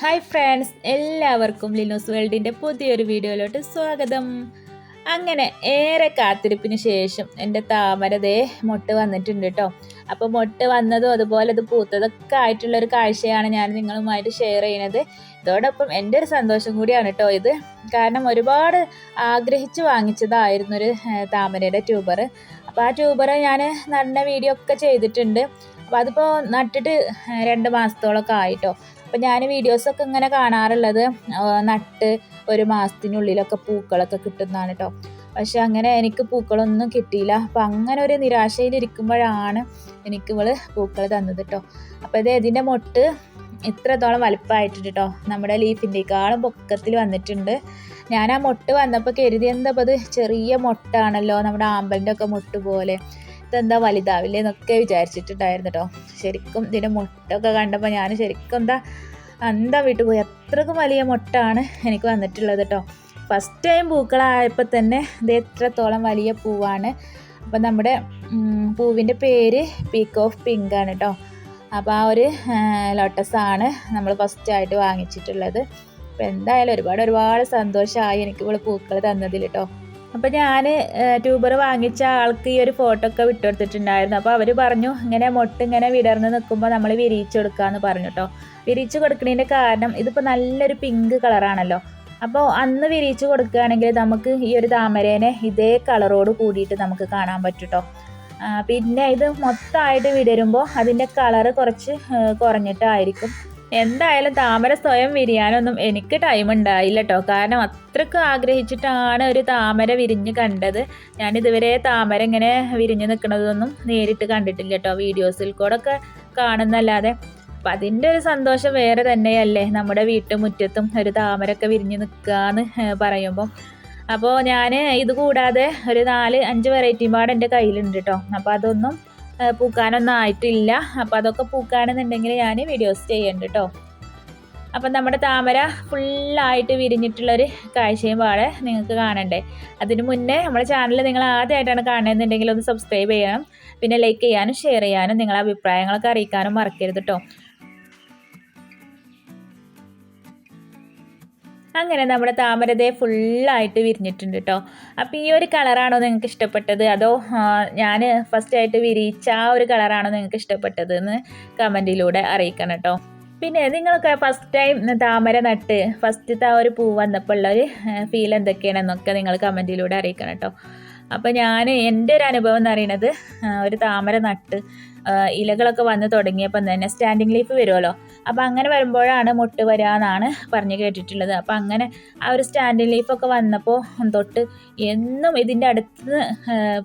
Hi friends എല്ലാവർക്കും ലിനോസ് വേൾഡിന്റെ പുതിയൊരു വീഡിയോയിലോട്ട് സ്വാഗതം. അങ്ങനെ ഏറെ കാത്തിരിപ്പിന് ശേഷം എന്റെ താമരതേ മൊട്ട് വന്നിട്ടുണ്ട് കേട്ടോ. അപ്പോൾ മൊട്ട് വന്നതും അതുപോലെ അത് പൂത്തതൊക്കെ ആയിട്ടുള്ളൊരു കാഴ്ചയാണ് ഞാൻ നിങ്ങളുമായിട്ട് ഷെയർ ചെയ്യുന്നത്. ഇതോടൊപ്പം എന്റെ ഒരു സന്തോഷം കൂടിയാണ് കേട്ടോ ഇത്. കാരണം ഒരുപാട് ആഗ്രഹിച്ച് വാങ്ങിച്ചതായിരുന്നു ഒരു താമരയുടെ ട്യൂബർ അപ്പോൾ ആ ട്യൂബർ ഞാൻ നടന്ന വീഡിയോ ഒക്കെ ചെയ്തിട്ടുണ്ട്. അപ്പോൾ അതിപ്പോൾ നട്ടിട്ട് രണ്ട് മാസത്തോളമൊക്കെ ആയിട്ടോ അപ്പം ഞാൻ വീഡിയോസൊക്കെ ഇങ്ങനെ കാണാറുള്ളത് നട്ട് ഒരു മാസത്തിനുള്ളിലൊക്കെ പൂക്കളൊക്കെ കിട്ടുന്നതാണ് കേട്ടോ പക്ഷെ അങ്ങനെ എനിക്ക് പൂക്കളൊന്നും കിട്ടിയില്ല. അപ്പം അങ്ങനെ ഒരു നിരാശയിലിരിക്കുമ്പോഴാണ് എനിക്ക് ഇവൾ പൂക്കൾ തന്നത് കേട്ടോ അപ്പോൾ ഇത് ഇതിന്റെ മൊട്ട് ഇത്രത്തോളം വലുപ്പമായിട്ടുണ്ട് കേട്ടോ നമ്മുടെ ലീഫിന്റെക്കാളും പൊക്കത്തിൽ വന്നിട്ടുണ്ട്. ഞാൻ ആ മൊട്ട് വന്നപ്പോൾ കരുതി എന്താ ഇത് ചെറിയ മൊട്ടാണല്ലോ നമ്മുടെ ആമ്പലിന്റെ ഒക്കെ മൊട്ട് പോലെ. ഇതെന്താ വലുതാവില്ലേ എന്നൊക്കെ വിചാരിച്ചിട്ടുണ്ടായിരുന്നു കേട്ടോ ശരിക്കും ഇതിന്റെ മുട്ടൊക്കെ കണ്ടപ്പോൾ ഞാൻ ശരിക്കും എന്താ എന്താ വീട്ടിൽ പോയി അത്രക്കും വലിയ മുട്ടാണ് എനിക്ക് വന്നിട്ടുള്ളത് കേട്ടോ ഫസ്റ്റ് ടൈം പൂക്കളായപ്പോൾ തന്നെ ഇത് എത്രത്തോളം വലിയ പൂവാണ്. അപ്പം നമ്മുടെ പൂവിന്റെ പേര് പീക്ക് ഓഫ് പിങ്ക് ആണ് കേട്ടോ അപ്പോൾ ആ ഒരു ലോട്ടസാണ് നമ്മൾ ഫസ്റ്റ് ആയിട്ട് വാങ്ങിച്ചിട്ടുള്ളത്. അപ്പോൾ എന്തായാലും ഒരുപാട് ഒരുപാട് സന്തോഷമായി എനിക്ക് ഇവിടെ പൂക്കൾ തന്നതിൽ കേട്ടോ അപ്പോൾ ഞാൻ ട്യൂബർ വാങ്ങിച്ച ആൾക്ക് ഈ ഒരു ഫോട്ടോ ഒക്കെ വിട്ടുകൊടുത്തിട്ടുണ്ടായിരുന്നു. അപ്പോൾ അവർ പറഞ്ഞു ഇങ്ങനെ മൊട്ട് ഇങ്ങനെ വിടർന്ന് നിൽക്കുമ്പോൾ നമ്മൾ വിരിയിച്ച് കൊടുക്കാമെന്ന് പറഞ്ഞു കേട്ടോ വിരിയിച്ച് കൊടുക്കുന്നതിന്റെ കാരണം ഇതിപ്പോൾ നല്ലൊരു പിങ്ക് കളറാണല്ലോ. അപ്പോൾ അന്ന് വിരിയിച്ച് കൊടുക്കുകയാണെങ്കിൽ നമുക്ക് ഈ ഒരു താമരേനെ ഇതേ കളറോട് കൂടിയിട്ട് നമുക്ക് കാണാൻ പറ്റും പിന്നെ ഇത് മൊത്തമായിട്ട് വിടരുമ്പോൾ അതിന്റെ കളറ് കുറച്ച് കുറഞ്ഞിട്ടായിരിക്കും. എന്തായാലും താമര സ്വയം വിരിയാനൊന്നും എനിക്ക് ടൈം ഉണ്ടായില്ല കേട്ടോ കാരണം അത്രയ്ക്ക് ആഗ്രഹിച്ചിട്ടാണ് ഒരു താമര വിരിഞ്ഞ് കണ്ടത്. ഞാൻ ഇതുവരെ താമര ഇങ്ങനെ വിരിഞ്ഞ് നിൽക്കുന്നതൊന്നും നേരിട്ട് കണ്ടിട്ടില്ല കേട്ടോ വീഡിയോസിൽ കൂടെ ഒക്കെ കാണുന്നല്ലാതെ. അപ്പം അതിന്റെ ഒരു സന്തോഷം വേറെ തന്നെയല്ലേ നമ്മുടെ വീട്ടുമുറ്റത്തും ഒരു താമരൊക്കെ വിരിഞ്ഞ് നിൽക്കുകയെന്ന് പറയുമ്പോൾ അപ്പോൾ ഞാൻ ഇത് കൂടാതെ ഒരു നാല് അഞ്ച് വെറൈറ്റി പാട് എന്റെ കയ്യിലുണ്ട് കേട്ടോ അപ്പോൾ അതൊന്നും പൂക്കാനൊന്നും ആയിട്ടില്ല. അപ്പോൾ അതൊക്കെ പൂക്കാനെന്നുണ്ടെങ്കിൽ ഞാൻ വീഡിയോസ് ചെയ്യുന്നുണ്ട് കേട്ടോ അപ്പം നമ്മുടെ താമര ഫുള്ളായിട്ട് വിരിഞ്ഞിട്ടുള്ളൊരു കാഴ്ചയും പാടെ നിങ്ങൾക്ക് കാണണ്ടേ. അതിന് മുന്നേ നമ്മുടെ ചാനൽ നിങ്ങൾ ആദ്യമായിട്ടാണ് കാണുന്നതെന്നുണ്ടെങ്കിൽ ഒന്ന് സബ്സ്ക്രൈബ് ചെയ്യണം. പിന്നെ ലൈക്ക് ചെയ്യാനും ഷെയർ ചെയ്യാനും നിങ്ങളെ അഭിപ്രായങ്ങളൊക്കെ അറിയിക്കാനും മറക്കരുത് കേട്ടോ അങ്ങനെ നമ്മുടെ താമരതേ ഫുള്ളായിട്ട് വിരിഞ്ഞിട്ടുണ്ട് കേട്ടോ അപ്പോൾ ഈ ഒരു കളറാണോ നിങ്ങൾക്ക് ഇഷ്ടപ്പെട്ടത്? അതോ ഞാൻ ഫസ്റ്റ് ആയിട്ട് വിരിയിച്ച ആ ഒരു കളറാണോ നിങ്ങൾക്ക് ഇഷ്ടപ്പെട്ടത് എന്ന് കമന്റിലൂടെ അറിയിക്കണം കേട്ടോ പിന്നെ നിങ്ങളൊക്കെ ഫസ്റ്റ് ടൈം താമര നട്ട് ഫസ്റ്റത്തെ ആ ഒരു പൂ വന്നപ്പോൾ ഉള്ള ഒരു ഫീൽ എന്തൊക്കെയാണെന്നൊക്കെ നിങ്ങൾ കമന്റിലൂടെ അറിയിക്കണം കേട്ടോ അപ്പോൾ ഞാൻ എന്റെ ഒരു അനുഭവം എന്ന് പറയുന്നത് ഒരു താമര നട്ട് ഇലകളൊക്കെ വന്ന് തുടങ്ങിയപ്പം തന്നെ സ്റ്റാൻഡിങ് ലീഫ് വരുമല്ലോ. അപ്പോൾ അങ്ങനെ വരുമ്പോഴാണ് മുട്ട് വരിക എന്നാണ് പറഞ്ഞു കേട്ടിട്ടുള്ളത്. അപ്പോൾ അങ്ങനെ ആ ഒരു സ്റ്റാൻഡിങ് ലീഫൊക്കെ വന്നപ്പോൾ തൊട്ട് എന്നും ഇതിന്റെ അടുത്ത്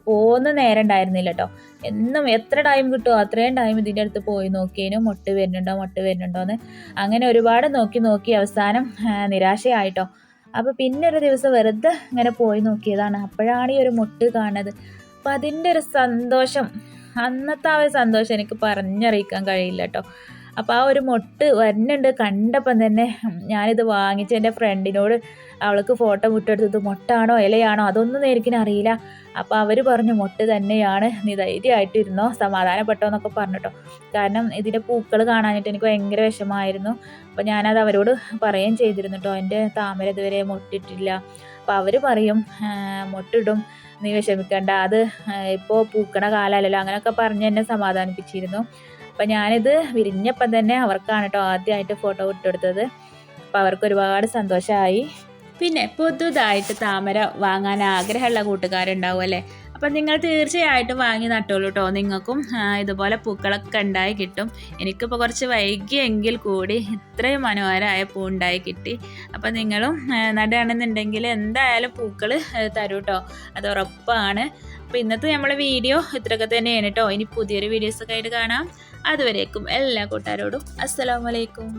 പോകുന്ന നേരം ഉണ്ടായിരുന്നില്ല കേട്ടോ എന്നും എത്ര ടൈം കിട്ടുമോ അത്രയും ടൈം ഇതിന്റെ അടുത്ത് പോയി നോക്കിയതിനും മുട്ട് വരുന്നുണ്ടോ മുട്ട് വരുന്നുണ്ടോ എന്ന് അങ്ങനെ ഒരുപാട് നോക്കി നോക്കി അവസാനം നിരാശയായിട്ടോ അപ്പോൾ പിന്നെ ഒരു ദിവസം വെറുതെ ഇങ്ങനെ പോയി നോക്കിയതാണ്. അപ്പോഴാണ് ഈ ഒരു മുട്ട് കാണുന്നത്. അപ്പം അതിന്റെ ഒരു സന്തോഷം അന്നത്തെ ആ ഒരു സന്തോഷം എനിക്ക് പറഞ്ഞറിയിക്കാൻ കഴിയില്ല കേട്ടോ. അപ്പോൾ ആ ഒരു മൊട്ട് വരുന്നുണ്ട്. കണ്ടപ്പം തന്നെ ഞാനിത് വാങ്ങിച്ച് എന്റെ ഫ്രണ്ടിനോട് അവൾക്ക് ഫോട്ടോ മുട്ടെടുത്തത് മൊട്ടാണോ ഇലയാണോ അതൊന്നും എനിക്കിന് അറിയില്ല. അപ്പോൾ അവർ പറഞ്ഞു മൊട്ട് തന്നെയാണ്. നീ ധൈര്യമായിട്ടിരുന്നോ സമാധാനപ്പെട്ടോ എന്നൊക്കെ പറഞ്ഞിട്ടോ. കാരണം ഇതിന്റെ പൂക്കൾ കാണാനായിട്ട് എനിക്ക് ഭയങ്കര വിഷമമായിരുന്നു. അപ്പോൾ ഞാനത് അവരോട് പറയുകയും ചെയ്തിരുന്നു കേട്ടോ എന്റെ താമര ഇതുവരെ മൊട്ടിട്ടില്ല. അപ്പോൾ അവർ പറയും "ആ, മൊട്ടിടും. നീ വിഷമിക്കണ്ട. അത് ഇപ്പോൾ പൂക്കണ കാലമല്ലല്ലോ അങ്ങനെയൊക്കെ പറഞ്ഞ് എന്നെ സമാധാനിപ്പിച്ചിരുന്നു. അപ്പം ഞാനിത് വിരിഞ്ഞപ്പം തന്നെ അവർക്കാണ് കേട്ടോ ആദ്യമായിട്ട് ഫോട്ടോ ഇട്ടെടുത്തത്. അപ്പം അവർക്ക് ഒരുപാട് സന്തോഷമായി പിന്നെ പുതുതായിട്ട് താമര വാങ്ങാൻ ആഗ്രഹമുള്ള കൂട്ടുകാരുണ്ടാവും അല്ലേ? അപ്പം നിങ്ങൾ തീർച്ചയായിട്ടും വാങ്ങി നട്ടോളൂ കേട്ടോ നിങ്ങൾക്കും ഇതുപോലെ പൂക്കളൊക്കെ ഉണ്ടായി കിട്ടും. എനിക്കിപ്പോൾ കുറച്ച് വൈകിയെങ്കിൽ കൂടി ഇത്രയും മനോഹരമായ പൂ ഉണ്ടായി കിട്ടി. അപ്പം നിങ്ങളും നടുകയാണെന്നുണ്ടെങ്കിൽ എന്തായാലും പൂക്കൾ തരൂ കേട്ടോ അത് ഉറപ്പാണ്. അപ്പോൾ ഇന്നത്തെ നമ്മളെ വീഡിയോ ഇത്രയൊക്കെ തന്നെയാണ് കേട്ടോ. ഇനി പുതിയൊരു വീഡിയോസൊക്കെ ആയിട്ട് കാണാം. അതുവരേക്കും എല്ലാ കൂട്ടുകാരോടും അസ്സലാമു അലൈക്കും.